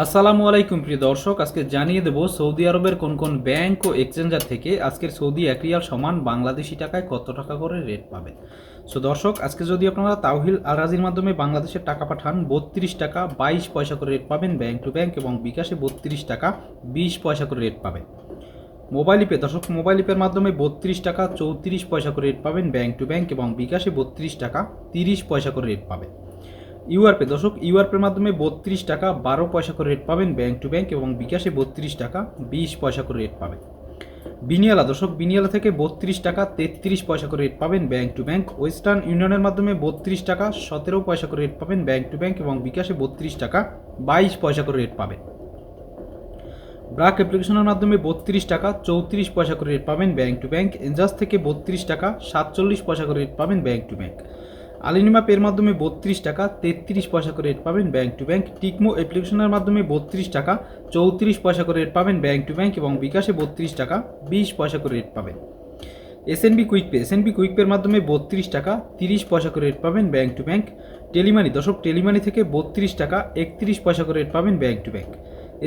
আসসালামু আলাইকুম প্রিয় দর্শক, আজকে জানিয়ে দেব সৌদি আরবের কোন কোন ব্যাংক ও এক্সচেঞ্জার থেকে আজকের সৌদি এক রিয়াল সমান বাংলাদেশি টাকায় কত টাকা করে রেট পাবেন। সো দর্শক, আজকে যদি আপনারা তাওহিল আরাজির মাধ্যমে বাংলাদেশের টাকা পাঠান, বত্রিশ টাকা বাইশ পয়সা করে রেট পাবেন ব্যাংক টু ব্যাংক এবং বিকাশে বত্রিশ টাকা বিশ পয়সা করে রেট পাবেন। মোবাইল ইপে দর্শক, মোবাইল ইপের মাধ্যমে বত্রিশ টাকা চৌত্রিশ পয়সা করে রেট পাবেন ব্যাংক টু ব্যাংক এবং বিকাশে বত্রিশ টাকা তিরিশ পয়সা করে রেট পাবেন। ইউআরপে দর্শক ইউআরপের মাধ্যমে বত্রিশ টাকা বারো পয়সা করে রেট পাবেন ব্যাংক টু ব্যাংক এবং বিকাশে বত্রিশ টাকা বিশ পয়সা করে রেট পাবেন। বিনিয়ালা, দর্শক, বিনিয়ালা থেকে বত্রিশ টাকা তেত্রিশ পয়সা করে রেট পাবেন ব্যাংক টু ব্যাংক ওয়েস্টার্ন ইউনিয়নের মাধ্যমে বত্রিশ টাকা সতেরো পয়সা করে রেট পাবেন ব্যাংক টু ব্যাংক এবং বিকাশে বত্রিশ টাকা বাইশ পয়সা করে রেট পাবেন। ব্রাক অ্যাপ্লিকেশনের মাধ্যমে বত্রিশ টাকা চৌত্রিশ পয়সা করে রেট পাবেন ব্যাংক টু ব্যাংক এনজাস থেকে বত্রিশ টাকা সাতচল্লিশ পয়সা করে রেট পাবেন ব্যাংক টু ব্যাংক আলিনিমা পের মাধ্যমে বত্রিশ টাকা, তেত্রিশ পয়সা করে রেট পাবেন ব্যাংক টু ব্যাংক টিকমো অ্যাপ্লিকেশনের মাধ্যমে বত্রিশ টাকা, চৌত্রিশ পয়সা করে রেট পাবেন ব্যাংক টু ব্যাংক এবং বিকাশে বত্রিশ টাকা, বিশ পয়সা করে রেট পাবেন। SNB quick pay SNB quick পের মাধ্যমে বত্রিশ টাকা, তিরিশ পয়সা করে রেট পাবেন ব্যাংক টু ব্যাংক টেলিমানি দশক টেলিমানি থেকে বত্রিশ টাকা, একত্রিশ পয়সা করে রেট পাবেন ব্যাংক টু ব্যাংক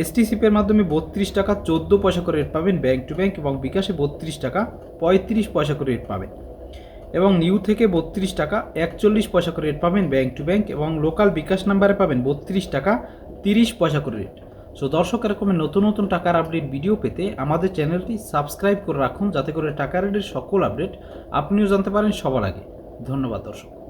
এসটিসি পের মাধ্যমে বত্রিশ টাকা, চোদ্দ পয়সা করে রেট পাবেন ব্যাংক টু ব্যাংক এবং বিকাশে বত্রিশ টাকা, পঁয়ত্রিশ পয়সা করে রেট পাবেন। এবং নিউ থেকে বত্রিশ টাকা, একচল্লিশ পয়সা করে রেট পাবেন ব্যাঙ্ক টু ব্যাঙ্ক এবং লোকাল বিকাশ নাম্বারে পাবেন বত্রিশ টাকা, তিরিশ পয়সা করে রেট সো দর্শক এরকমের নতুন নতুন টাকার আপডেট ভিডিও পেতে আমাদের চ্যানেলটি সাবস্ক্রাইব করে রাখুন, যাতে করে টাকা রেটের সকল আপডেট আপনিও জানতে পারেন সবার আগে। ধন্যবাদ, দর্শক।